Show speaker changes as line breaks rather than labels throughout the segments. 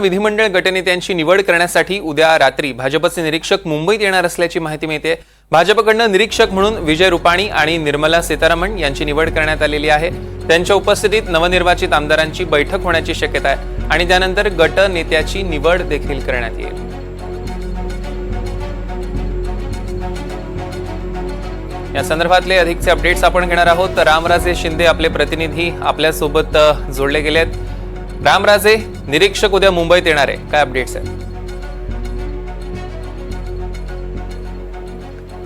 विधिमंडळ गटनेत्यांची निवड करण्यासाठी उद्या रात्री भाजपचे निरीक्षक मुंबईत येणार असल्याची माहिती मिळते भाजपकडनं निरीक्षक म्हणून विजय रुपाणी आणि निर्मला सीतारामन यांची निवड करण्यात आलेली आहे. त्यांच्या उपस्थितीत नवनिर्वाचित आमदारांची बैठक होण्याची शक्यता आहे आणि त्यानंतर गट नेत्याची निवड देखील करण्यात येईल. या संदर्भातले अधिकचे अपडेट्स आपण घेणार आहोत. तर रामराजे शिंदे आपले प्रतिनिधी आपल्यासोबत जोडले गेले आहेत रामराजे निरीक्षक उद्या मुंबईत येणार आहे. काय अपडेट्स आहेत?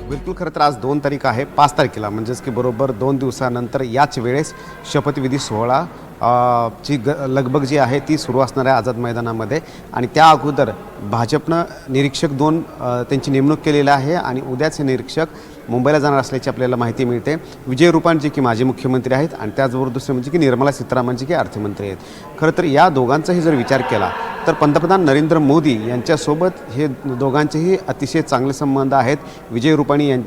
बिलकुल खरं तर आज दोन तारीख आहे पाच तारखेला. म्हणजेच की बरोबर दोन दिवसानंतर याच वेळेस शपथविधी सोहळा ची ग लगबग जी आहे ती सुरू असणार आहे आझाद मैदानामध्ये. आणि त्या अगोदर भाजपनं निरीक्षक दोन त्यांची नेमणूक केलेली आहे आणि उद्याचे निरीक्षक मुंबईला जाणार असल्याची आपल्याला माहिती मिळते. विजय रुपांजी जे की माजी मुख्यमंत्री आहेत आणि त्याचबरोबर दुसरे म्हणजे की निर्मला सीतारामन जी की अर्थमंत्री आहेत. खरं तर या दोघांचाही जर विचार केला तर पंतप्रधान नरेंद्र मोदी यांच्यासोबत हे दोघांचेही अतिशय चांगले संबंध आहेत. विजय रुपाणी यां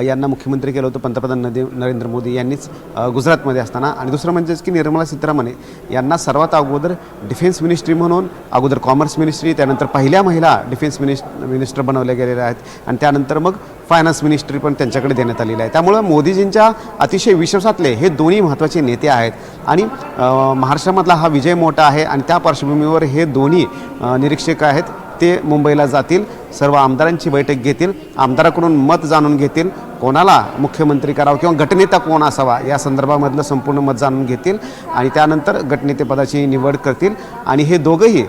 यांना मुख्यमंत्री केलं होतं पंतप्रधान नदे नरेंद्र मोदी यांनीच गुजरातमध्ये असताना. आणि दुसरं म्हणजेच की निर्मला सीतारामन यांना सर्वात अगोदर डिफेन्स मिनिस्ट्री म्हणून अगोदर कॉमर्स मिनिस्ट्री त्यानंतर पहिल्या महिला डिफेन्स मिनिस्ट मिनिस्टर बनवल्या गेलेल्या आहेत. आणि त्यानंतर मग फायनान्स मिनिस्ट्री पण त्यांच्याकडे देण्यात आलेली आहे त्यामुळं मोदीजींच्या अतिशय विश्वासातले हे दोन्ही महत्त्वाचे नेते आहेत. आणि महाराष्ट्रामधला हा विजय मोठा आहे. आणि त्या पार्श्वभूमीवर हे दोन्ही निरीक्षक आहेत. ते मुंबईला जातील. सर्व आमदारांची बैठक घेतील. आमदाराकडून मत जाणून घेतील. कोणाला मुख्यमंत्री करावं किंवा गटनेता कोण असावा या संदर्भामधलं संपूर्ण मत जाणून घेतील आणि त्यानंतर गटनेतेपदाची निवड करतील. आणि हे दोघंही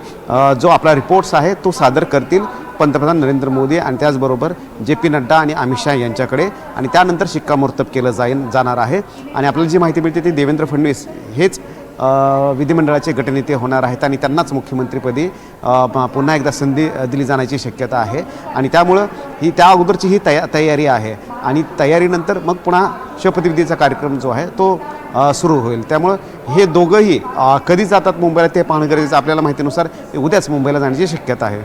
जो आपला रिपोर्ट्स आहे तो सादर करतील पंतप्रधान नरेंद्र मोदी आणि त्याचबरोबर जे पी नड्डा आणि अमित शहा यांच्याकडे. आणि त्यानंतर शिक्कामोर्तब केलं जाईल जाणार आहे. आणि आपल्याला जी माहिती मिळते ती देवेंद्र फडणवीस हेच विधिमंडळाचे गटनेते होणार आहेत आणि त्यांनाच मुख्यमंत्रीपदी पुन्हा एकदा संधी दिली जाण्याची शक्यता आहे. आणि त्यामुळं ही त्या अगोदरची ही तया तयारी आहे. आणि तयारीनंतर मग पुन्हा शपथविधीचा कार्यक्रम जो आहे तो सुरू होईल. त्यामुळं हे दोघंही कधी जातात मुंबईला ते पाहणं गरजेचं आपल्याला माहितीनुसार उद्याच मुंबईला जाण्याची शक्यता आहे.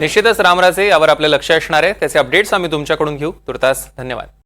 निश्चितच रामराजे यावर आपलं लक्ष असणार आहे. त्याचे अपडेट्स आम्ही तुमच्याकडून घेऊ. तुर्तास धन्यवाद.